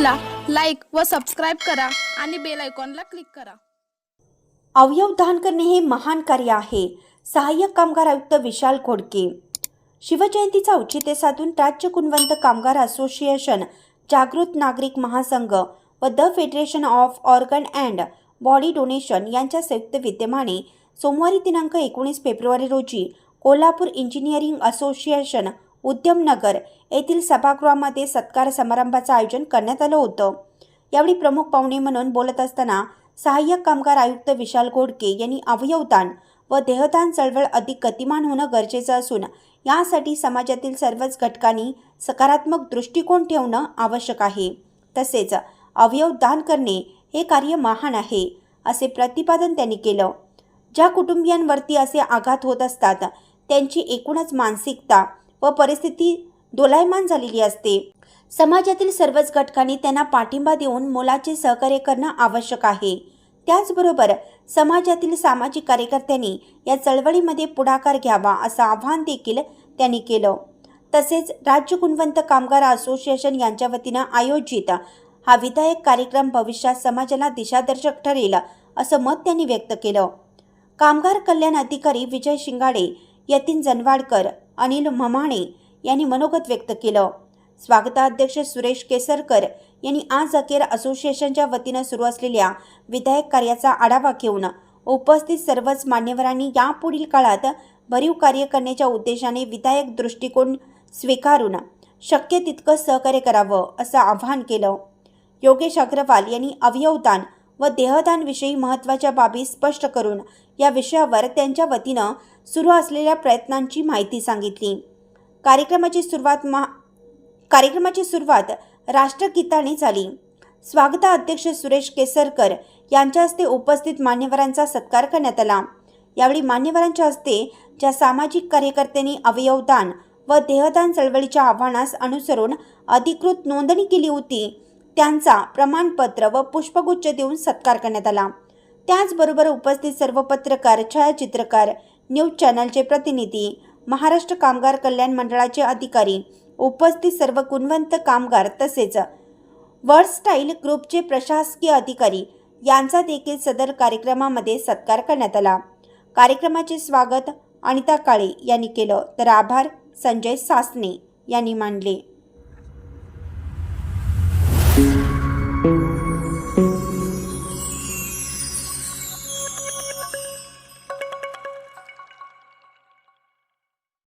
व सबस्क्राईब करा आणि बेल आयकॉनला क्लिक करा. अवयव दान करणे हे महान कार्य आहे. सहाय्यक कामगार आयुक्त विशाल खोडके. शिवजयंतीचा औचित्य साधून राज्य गुणवंत कामगार असोसिएशन जागृत नागरिक महासंघ व the federation of organ and body donation यांच्या संयुक्त विद्यमाने सोमवारी दिनांक एकोणीस फेब्रुवारी रोजी कोल्हापूर इंजिनिअरिंग असोसिएशन उद्यमनगर येथील सभागृहामध्ये सत्कार समारंभाचं आयोजन करण्यात आलं होतं. यावेळी प्रमुख पाहुणे म्हणून बोलत असताना सहाय्यक कामगार आयुक्त विशाल घोडके यांनी अवयवदान व देहदान चळवळ अधिक गतिमान होणं गरजेचं असून यासाठी समाजातील सर्वच घटकांनी सकारात्मक दृष्टिकोन ठेवणं आवश्यक आहे. तसेच अवयव दान करणे हे कार्य महान आहे असे प्रतिपादन त्यांनी केलं. ज्या कुटुंबियांवरती असे आघात होत असतात त्यांची एकूणच मानसिकता व परिस्थिती दोलायमान झालेली असते. समाजातील सर्वच घटकांनी त्यांना पाठिंबा देऊन मोलाचे सहकार्य करणं आवश्यक आहे. त्याचबरोबर समाजातील सामाजिक कार्यकर्त्यांनी या चळवळीमध्ये पुढाकार घ्यावा असं आवाहन देखील त्यांनी केलं. तसेच राज्य गुणवंत कामगार असोसिएशन यांच्या वतीनं आयोजित हा विधायक कार्यक्रम भविष्यात समाजाला दिशादर्शक ठरेल असं मत त्यांनी व्यक्त केलं. कामगार कल्याण अधिकारी विजय शिंगाडे यतीन जनवाडकर अनिल ममाणे यांनी मनोगत व्यक्त केलं. स्वागताध्यक्ष सुरेश केसरकर यांनी आज अखेर असोसिएशनच्या वतीनं सुरू असलेल्या विधायक कार्याचा आढावा घेऊन उपस्थित सर्वच मान्यवरांनी यापुढील काळात भरीव कार्य करण्याच्या उद्देशाने विधायक दृष्टिकोन स्वीकारून शक्य तितकं सहकार्य करावं असं आवाहन केलं. योगेश अग्रवाल यांनी अवयवदान व देहदानविषयी महत्त्वाच्या बाबी स्पष्ट करून या विषयावर त्यांच्या वतीनं सुरू असलेल्या प्रयत्नांची माहिती सांगितली. कार्यक्रमाची सुरुवात मा कार्यक्रमाची सुरुवात राष्ट्रगीताने झाली. स्वागताध्यक्ष सुरेश केसरकर यांच्या हस्ते उपस्थित मान्यवरांचा सत्कार करण्यात आला. यावेळी मान्यवरांच्या हस्ते ज्या सामाजिक कार्यकर्त्यांनी अवयवदान व देहदान चळवळीच्या आव्हानास अनुसरून अधिकृत नोंदणी केली होती त्यांचा प्रमाणपत्र व पुष्पगुच्छ देऊन सत्कार करण्यात आला. त्याचबरोबर उपस्थित सर्व पत्रकार छायाचित्रकार न्यूज चॅनलचे प्रतिनिधी महाराष्ट्र कामगार कल्याण मंडळाचे अधिकारी उपस्थित सर्व गुणवंत कामगार तसेच वर्ड स्टाईल ग्रुपचे प्रशासकीय अधिकारी यांचा देखील सदर कार्यक्रमामध्ये सत्कार करण्यात आला. कार्यक्रमाचे स्वागत अनिता काळे यांनी केलं. तर आभार संजय सासने यांनी मानले. thank you.